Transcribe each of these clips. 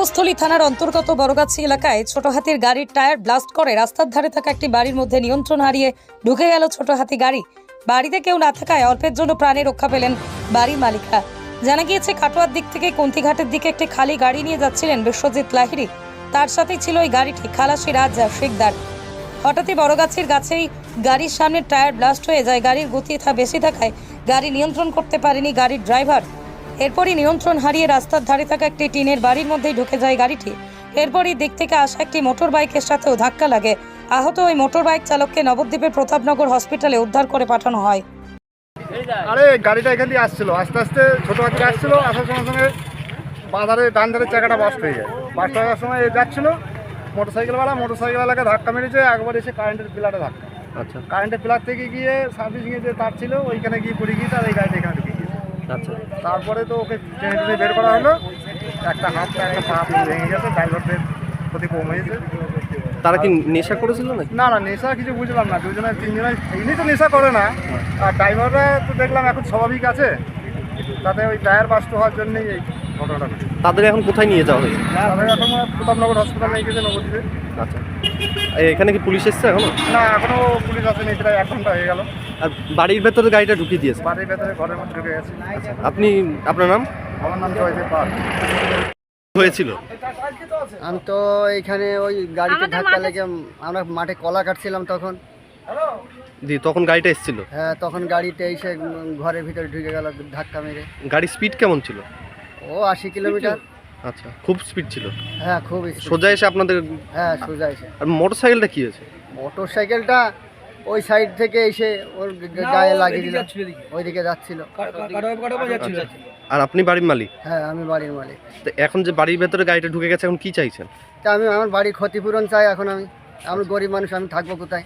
পূর্বস্থলী থানার অন্তর্গত বড়গাছি এলাকায় ছোট হাতির গাড়ির টায়ার ব্লাস্ট করে রাস্তার ধারে থাকা একটি বাড়ির মধ্যে নিয়ন্ত্রণ হারিয়ে ঢুকে গেল ছোট হাতি গাড়ি। বাড়িতে কেউ না থাকায় অল্পের জন্য প্রাণে রক্ষা পেলেন বাড়ির মালিকরা। জানা গিয়েছে, কাটোয়ার দিক থেকে কন্তিঘাটের দিকে একটি খালি গাড়ি নিয়ে যাচ্ছিলেন বিশ্বজিৎ লাহিড়ী। তার সাথেই ছিল ওই গাড়িটি, খালাসি রাজা শেখদার হঠাৎই বড়গাছির গাছেই গাড়ির সামনে টায়ার ব্লাস্ট হয়ে যায়। গাড়ির গতি বেশি থাকায় গাড়ি নিয়ন্ত্রণ করতে পারেনি গাড়ির ড্রাইভার। এরপরই নিয়ন্ত্রণ হারিয়ে রাস্তার ধারে থাকা একটি টিনের বাড়ির মধ্যেই ঢুকে যায় গাড়িটি। এরপরই দিক থেকে আসা একটি মোটর বাইকের সাথেও ধাক্কা লাগে। আহত ওই মোটর বাইক চালককে নবদ্বীপের প্রতাপনগর হসপিটালে উদ্ধার করে পাঠানো হয়। আরে গাড়িটা এখান দিয়ে আসছিল। আস্তে আস্তে ছোটো হাতিটা আসছিল। আসার সঙ্গে সঙ্গে বাজারে ডান ধারের চাকাটা বাস্ট হয়ে যায়। বাস্ট হওয়ার সময় এ যাচ্ছিল। মোটর সাইকেলওয়ালা মোটর সাইকেলওয়ালাকে ধাক্কা মেরেছে। একবার এসে কারেন্টের পিলারে ধাক্কা। আচ্ছা। কারেন্টের পিলার থেকে গিয়ে সার্ভিসিংয়ে যে তার ছিল ওইখানে গিয়ে পড়ে গিয়ে তার এই গাড়িটা এখানে আচ্ছা। তারপরে তো ওকে টেনে টেনে বের করা হলো। একটা হাত একটা পা ভেঙে গেছে ড্রাইভারদের ক্ষতি কম হয়েছে তারা কি নেশা করেছিল নাকি? না না নেশা কিছু বুঝলাম না। দুজনে তিনজনের এমনি তো নেশা করে না। আর ড্রাইভাররা তো দেখলাম এখন স্বাভাবিক আছে। তাতে ওই টায়ার বাস্ট হওয়ার জন্যই এই তাদের এখন কোথায় নিয়ে যাওয়া হয়েছে? প্রতাপনগর নিয়ে গেছে নবদ্বীপে। আচ্ছা। এখানে কি পুলিশ এসছে এখনও? না এখনও পুলিশ আসেনি প্রায় এক ঘণ্টা হয়ে গেল। আর বাড়ির ভেতরে গাড়িটা ঢুকিয়ে দিয়েছে? বাড়ির ভেতরে ঘরের মধ্যে ঢুকে গেছে। আপনি আপনার নাম? আমার নাম জয়দেব পাল। হয়েছিল? আমি তো এখানে ওই গাড়িতে ধাক্কা লেগে আমরা মাঠে কলা কাটছিলাম তখন। দি তখন গাড়িটা এসেছিল? হ্যাঁ তখন গাড়িতে এসে ঘরের ভিতরে ঢুকে গেল ধাক্কা মেরে। গাড়ির স্পিড কেমন ছিল? ও আশি কিলোমিটার। আচ্ছা খুব স্পিড ছিল? হ্যাঁ খুব। সোজা এসে আপনাদের হ্যাঁ সোজা এসে। আর মোটর সাইকেলটা কি হয়েছে? মোটর সাইকেলটা ওই সাইড থেকে এসে ওর গায়ে লাগিয়ে দিল। ওইদিকে যাচ্ছিল। আর আপনি বাড়ির মালিক? হ্যাঁ আমি বাড়ির মালিক। তো এখন যে বাড়ির ভেতরে গাড়িটা ঢুকে গেছে এখন কি চাইছেন? তা আমি আমার বাড়ির ক্ষতিপূরণ চাই এখন আমি। আমি গরিব মানুষ আমি থাকব কোথায়?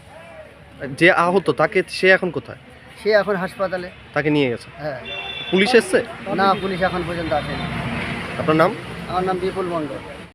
যে আহত তাকে সে এখন কোথায়? সে এখন হাসপাতালে। তাকে নিয়ে গেছে? হ্যাঁ। পুলিশ এসছে? না পুলিশ এখন পর্যন্ত আসেনি। আপনার নাম? আমার নাম বিপুল মণ্ডল